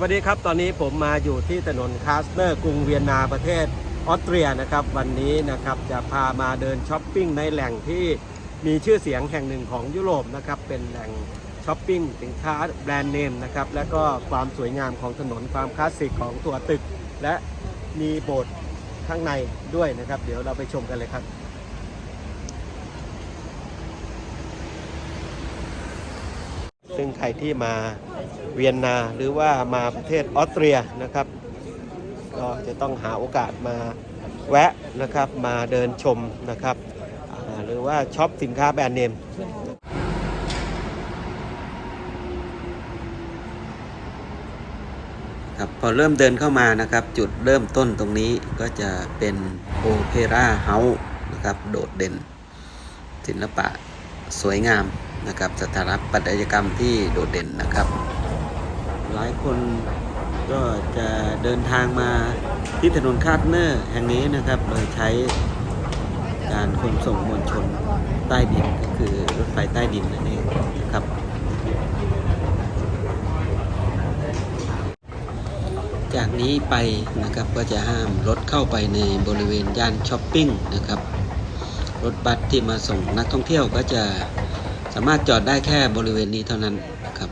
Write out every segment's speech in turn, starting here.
วัสดีครับตอนนี้ผมมาอยู่ที่ถนนคาสเนอร์กรุงเวียนนาประเทศออสเตรียนะครับ วันนี้นะครับจะพามาเดินช้อปปิ้งในแหล่งที่มีชื่อเสียงแห่งหนึ่งของยุโรปนะครับเป็นแหล่งช้อปปิ้งสินค้าแบรนด์เนมนะครับและก็ความสวยงามของถนนความคลาสสิกของตัวตึก และมีโบสถ์ข้างในด้วยนะครับ เดี๋ยวเราไปชมกันเลยครับ ซึ่งใครที่มาเวียนนาหรือว่ามาประเทศออสเตรียนะครับ ก็จะต้องหาโอกาสมาแวะนะครับมาเดินชมนะครับหรือว่าช็อปสินค้าแบรนด์เนมครับพอเริ่มเดินเข้ามานะครับ จุดเริ่มต้นตรงนี้ก็จะเป็นโอเปร่าเฮาส์นะครับ โดดเด่น ศิลปะสวยงาม นะครับสถาปัตยกรรมที่โดดเด่นนะครับ หลายคนก็จะเดินทางมาที่ถนนคาดเนอร์แห่งนี้นะครับ โดยใช้การขนส่งมวลชนใต้ดินก็คือรถไฟใต้ดินนั่นเองนะครับจากนี้ไปนะครับก็จะห้ามรถเข้าไปในบริเวณย่านช้อปปิ้งนะครับ รถบัสที่มาส่งนักท่องเที่ยวก็จะ สามารถจอดได้แค่บริเวณนี้เท่านั้นครับ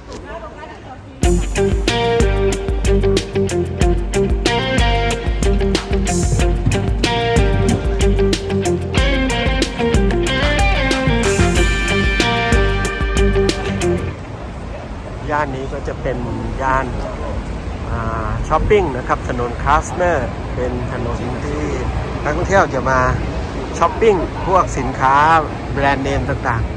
ย่านนี้ก็จะเป็นย่านาช้อปปิ้งนะครับ ถนนคาสเนอร์เป็นถนนที่นักท่องเที่ยวจะมาช้อปปิ้งพวกสินค้าแบรนด์เนมต่างๆ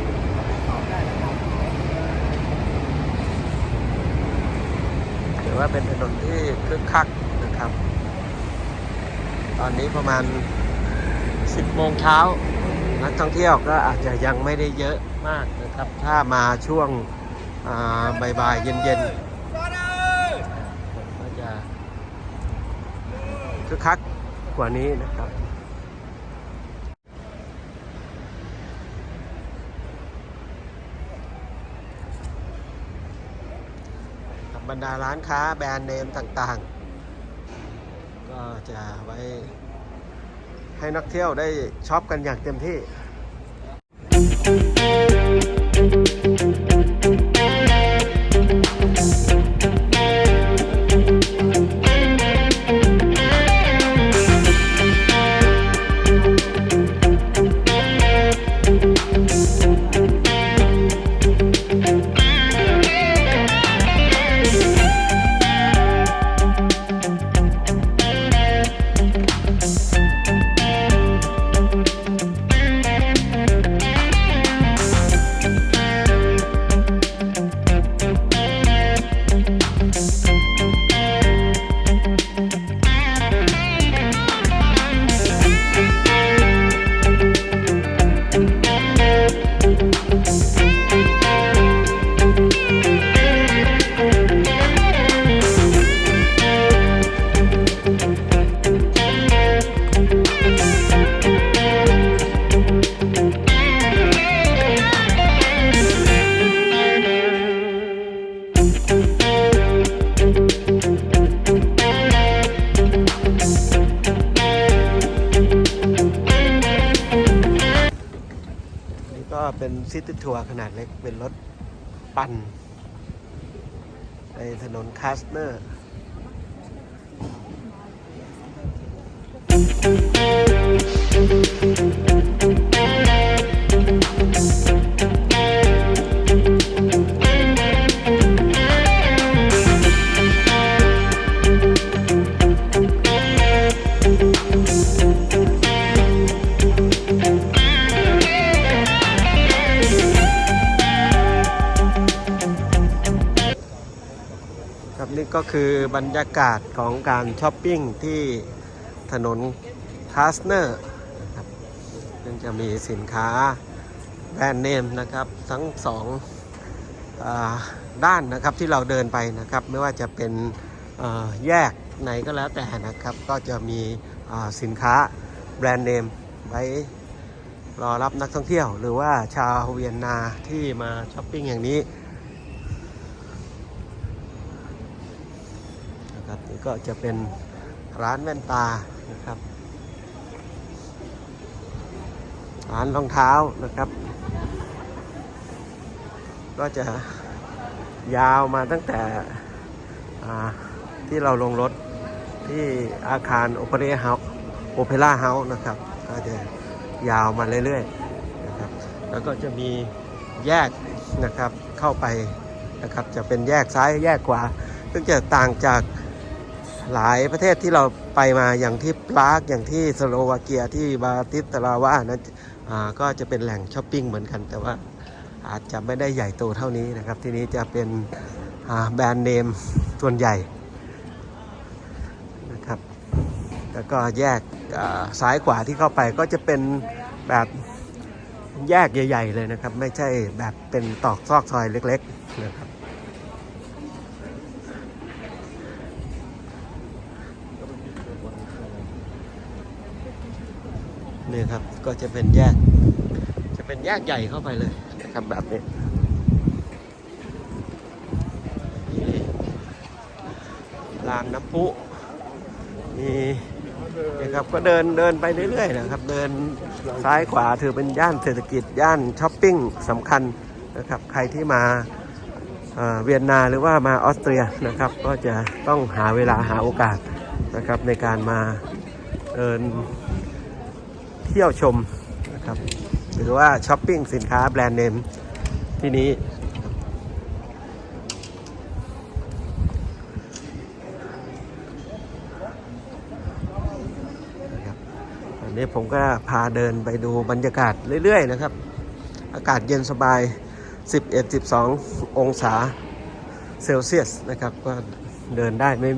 ถื อว่าเป็นถนนที่คึกคักนะครับ ตอนนี้ประมาณ 10โมงเช้านักท่องเที่ยวก็อาจจะยังไม่ได้เยอะมากนะครับ ถ้ามาช่วงบ่ายๆเย็นๆก็จะคึกคักกว่านี้นะครับ บรรดาร้านค้าแบรนด์เนมต่างๆ ก็จะไว้ให้นักเที่ยวได้ช็อปกันอย่างเต็มที่ เป็นซิตี้ทัวร์ขนาดเล็กเป็นรถปั่นในถนนคาสเนอร์ ก็คือบรรยากาศของการช้อปปิ้งที่ถนนคาสเนอร์นะครับซึ่งจะมีสินค้าแบรนด์เนมนะครับทั้งสองอด้านนะครับที่เราเดินไปนะครับ ไม่ว่าจะเป็นแยกไหนก็แล้วแต่นะครับ ก็จะมีสินค้าแบรนด์เนมไว้รอรับนักท่องเที่ยว หรือว่าชาวเวียนนาที่มาช้อปปิ้งอย่างนี้ ก็จะเป็นร้านแว่นตานะครับ ร้านรองเท้านะครับ ก็จะยาวมาตั้งแต่ที่เราลงรถที่อาคารโอเปร่าเฮาโอเปร่าเฮาส์นะครับ ก็จะยาวมาเรื่อยๆนะครับ แล้วก็จะมีแยกนะครับเข้าไปนะครับ จะเป็นแยกซ้ายแยกขวาซึ่งจะต่างจาก หลายประเทศที่เราไปมาอย่างที่ปรากอย่างที่สโลวาเกียที่บาติสตราวานั้นก็จะเป็นแหล่งช้อปปิ้งเหมือนกัน แต่ว่าอาจจะไม่ได้ใหญ่โตเท่านี้นะครับ ที่นี้จะเป็นแบรนด์เนมส่วนใหญ่นะครับ แล้วก็แยกซ้ายขวาที่เข้าไปก็จะเป็นแบบแยกใหญ่ ๆ เลยนะครับ ไม่ใช่แบบเป็นตอกซอกซอยเล็ก ๆ นะครับ นี่ครับ ก็จะเป็นแยก จะเป็นแยกใหญ่เข้าไปเลยนะครับแบบนี้ลานน้ำพุมีนะครับก็เดินเดินไปเรื่อยๆนะครับ เดินซ้ายขวาถือเป็นย่านเศรษฐกิจย่านช้อปปิ้งสำคัญนะครับ ใครที่มาเวียนนาหรือว่ามาออสเตรียนะครับ ก็จะต้องหาเวลาหาโอกาสนะครับในการมาเดิน เที่ยวชมนะครับหรือว่าช้อปปิ้งสินค้าแบรนด์เนมที่นี้นะครับอันนี้ผมก็พาเดินไปดูบรรยากาศเรื่อย ๆ นะครับ อากาศเย็นสบาย 11-12 องศาเซลเซียสนะครับ ก็เดินได้ไม่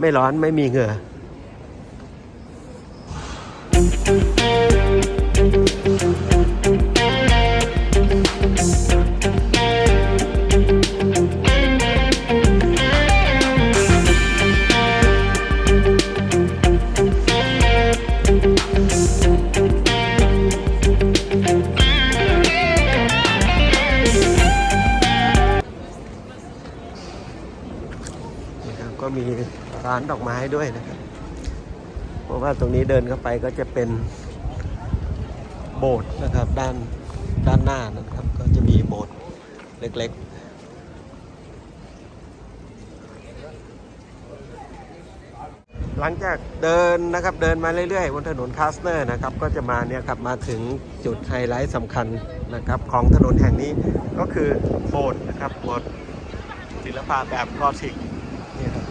ไม่ร้อนไม่มีเหงื่อานดอกไม้ด้วยนะครับ เพราะว่าตรงนี้เดินเข้าไปก็จะเป็นโบสถ์นะครับ ด้านด้านหน้านะครับ ก็จะมีโบสถ์เล็ก ๆหลังจากเดินนะครับเดินมาเรื่อยๆ บนถนนคาสเนอร์นะครับก็จะมาเนี่ยครับมาถึงจุดไฮไลท์สำคัญนะครับของถนนแห่งนี้ก็คือโบสถ์นะครับโบสถ์ศิลปะแบบกอธิกนี่ครับ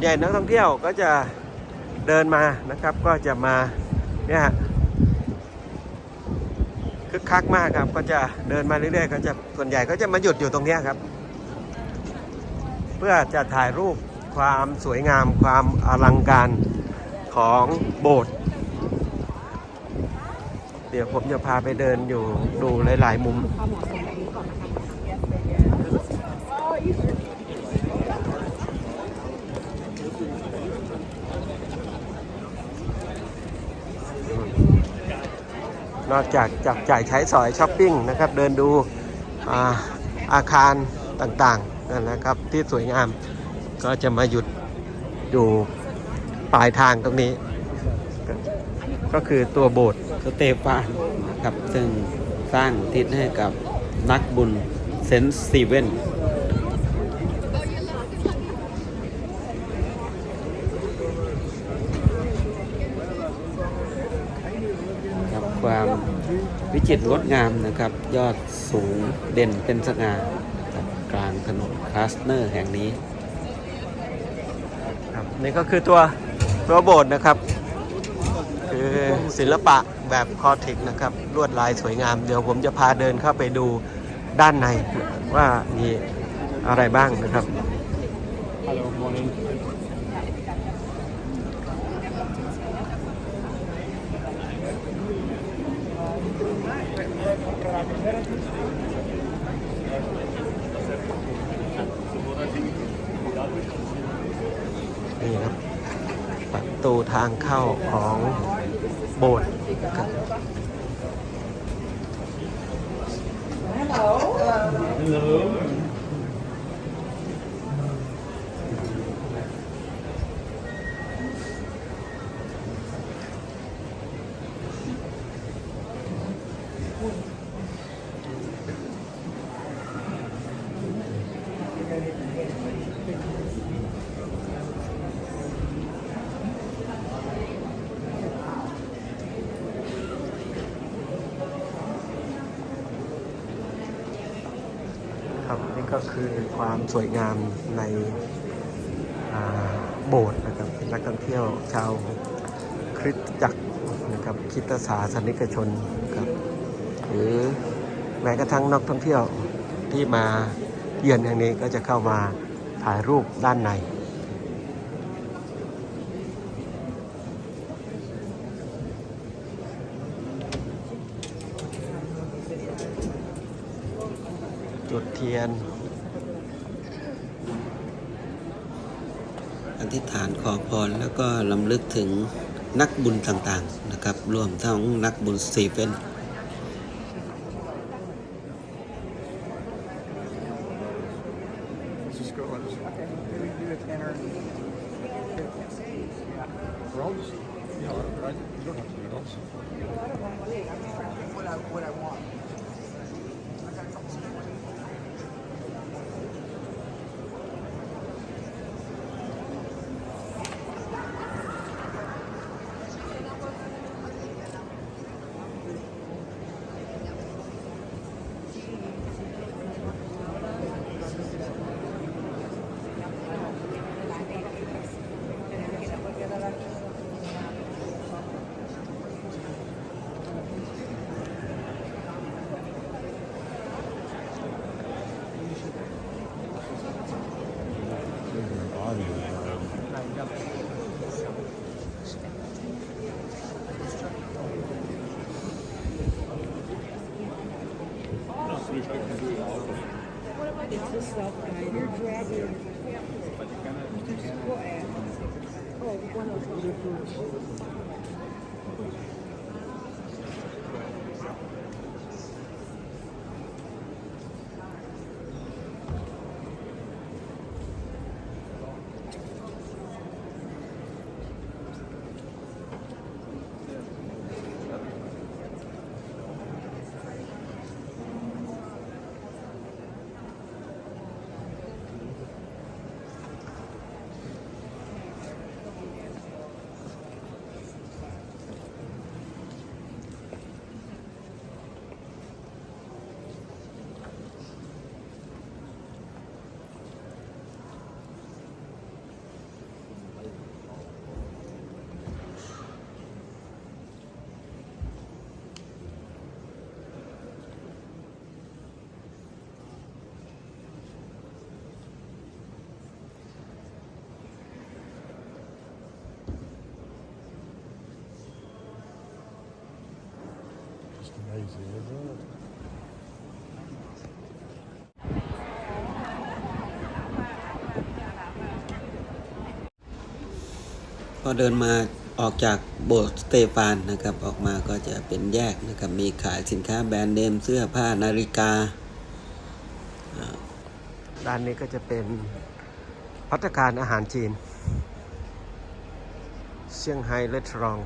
วนใหญ่นักท่องเที่ยวก็จะเดินมานะครับ ก็จะมาเนี่ยคึกคักมากครับ ก็จะเดินมาเรื่อยๆก็จะส่วนใหญ่ก็จะมาหยุดอยู่ตรงนี้ครับ เพื่อจะถ่ายรูปความสวยงามความอลังการของโบสถ์เดี๋ยวผมจะพาไปเดินอยู่ดูหลาย ๆ มุม นอกจากจับจ่ายใช้สอยช้อปปิ้งนะครับ เดินดูอาอาคารต่างๆนั่นนะครับที่สวยงามก็จะมาหยุดอยู่ปลายทางตรงนี้ ก็คือตัวโบสถ์สเตฟานนะครับซึ่งสร้างทิศให้กับนักบุญเซนต์สตีเว่นครับความวิ จิตรงดงามนะครับ ยอดสูงเด่นเป็นสง่ากับกลางถนนคลาสเนอร์แห่งนี้ครับนี่ก็คือตัวตัวโบสถ์นะครับ คือศิลปะแบบคอทิกนะครับลวดลายสวยงาม เดี๋ยวผมจะพาเดินเข้าไปดูด้านในว่ามีอะไรบ้างนะครับ Hello, morning. นี่ครับประ ตูทางเข้าของโบสถ์ครับ คือความสวยงามในโบสถ์นะครับนักท่องเที่ยวชาวคริสตจักรนะครับคริสตศาสนิกชนครับหรือแม้กระทั่งนักท่องเที่ยวที่มาเยือนแห่งนี้ก็จะเข้ามาถ่ายรูปด้านในจุดเทียน ธิษฐานขอพรแล้วก็ลำลึกถึงนักบุญต่างๆนะครับรวมทั้งนักบุญสตีเฟน พอเดินมาออกจากโบสถ์สเตฟานนะครับ ออกมาก็จะเป็นแยกนะครับ มีขายสินค้าแบรนด์เนมเสื้อผ้านาฬิกา ด้านนี้ก็จะเป็นพัตตาการอาหารจีน เซี่ยงไฮ้เรสตรอง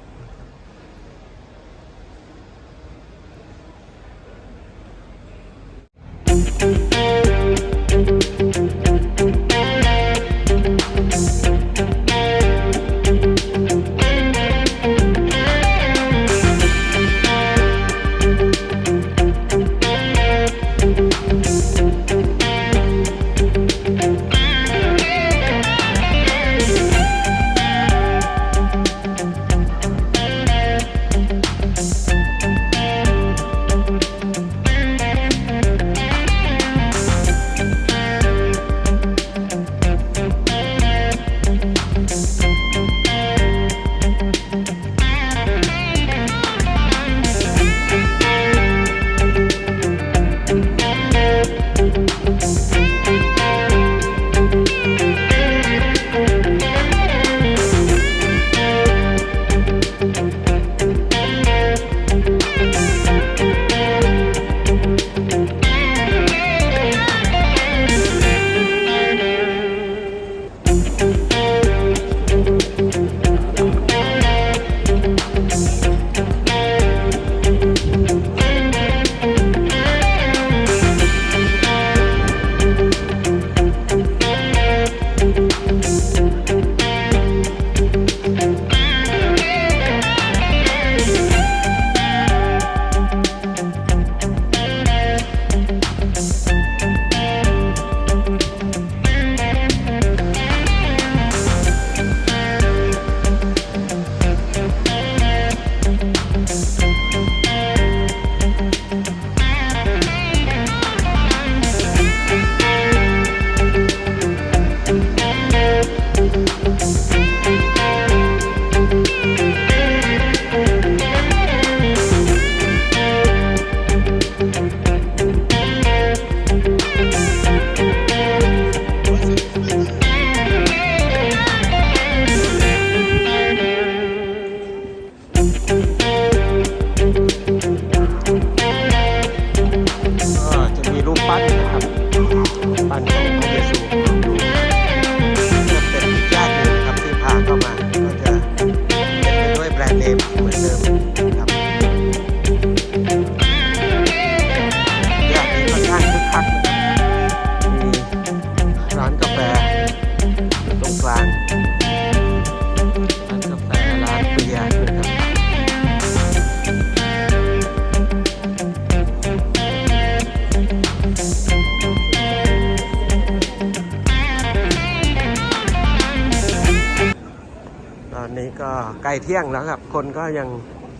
อนนี้ก็ใกล้เที่ยงแล้วครับ คนก็ยัง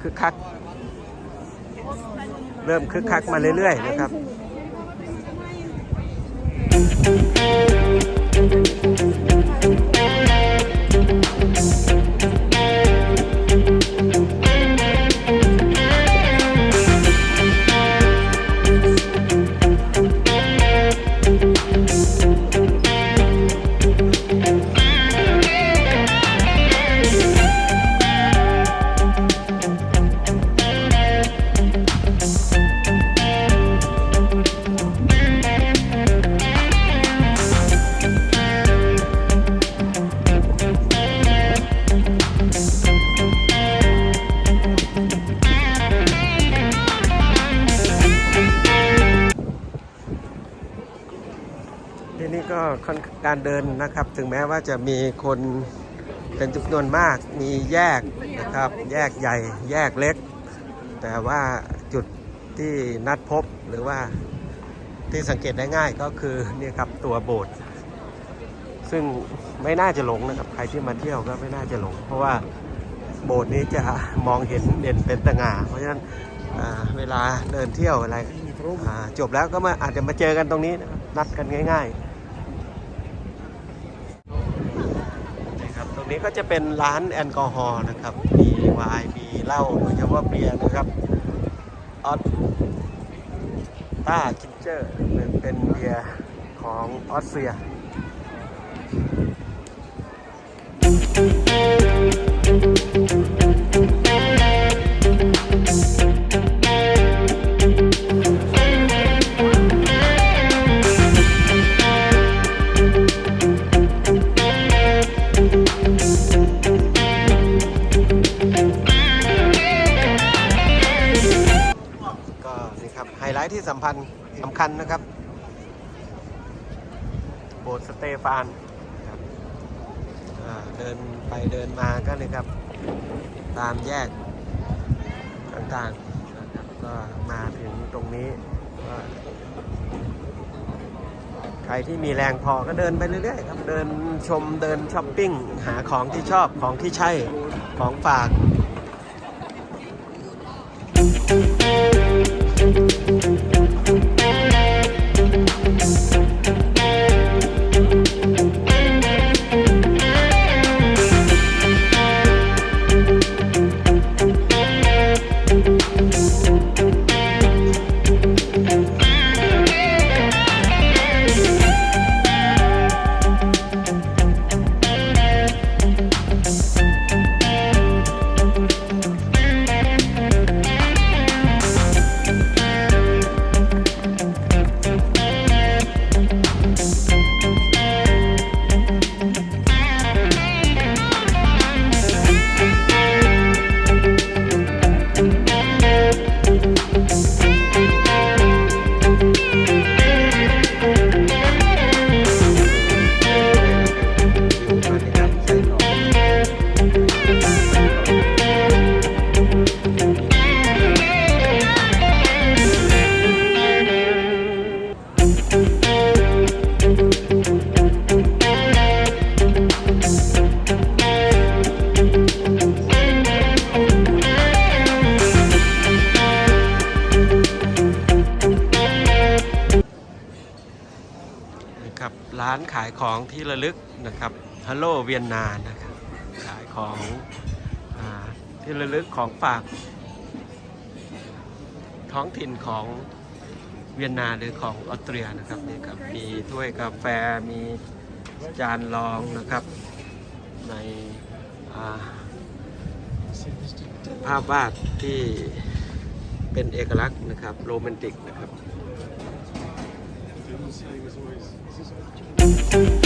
คึกคัก เริ่มคึกคักมาเรื่อยๆนะครับ การเดินนะครับ ถึงแม้ว่าจะมีคนเป็นจำนวนมากมีแยกนะครับ แยกใหญ่แยกเล็ก แต่ว่าจุดที่นัดพบหรือว่าที่สังเกตได้ง่ายก็คือเนี่ยครับตัวโบสถ์ซึ่งไม่น่าจะหลงนะครับ ใครที่มาเที่ยวก็ไม่น่าจะหลง เพราะว่าโบสถ์นี้จะมองเห็นเด่นเป็นตะงาเพราะฉะนั้นเวลาเดินเที่ยวอะไรจบแล้วก็มาอาจจะมาเจอกันตรงนี้นะครับนัดกันง่าย ๆ นะค รับตรงนี้ก็จะเป็นร้านแอลกอฮอล์นะครับ มีไวน์มีเหล้าโดยเฉพาะเบียร์นะครับออสต้าคินเจอร์เป็นเบียร์ของออสเตรีย พันธ์สำคัญนะครับ โบสถ์สเตฟานเดินไปเดินมาก็เลยครับ ตามแยกต่างๆนะครับก็มาถึงตรงนี้ใครที่มีแรงพอก็เดินไปเรื่อยๆครับ เดินชมเดินช้อปปิ้ง หาของที่ชอบของที่ใช่ของฝากนะานขายของที่ระลึกนะครับฮัลโลเวียนนานะครับขายของอที่ระลึกของฝาก ท้องถิ่นของเวียนนาหรือของออสเตรียนะครับนี่ครับมีถ้วยกาแฟมีจานรองนะครับ ในาภาพวาดที่เป็นเอกลักษณ์นะครับโรแมนติกนะครับ Thank you.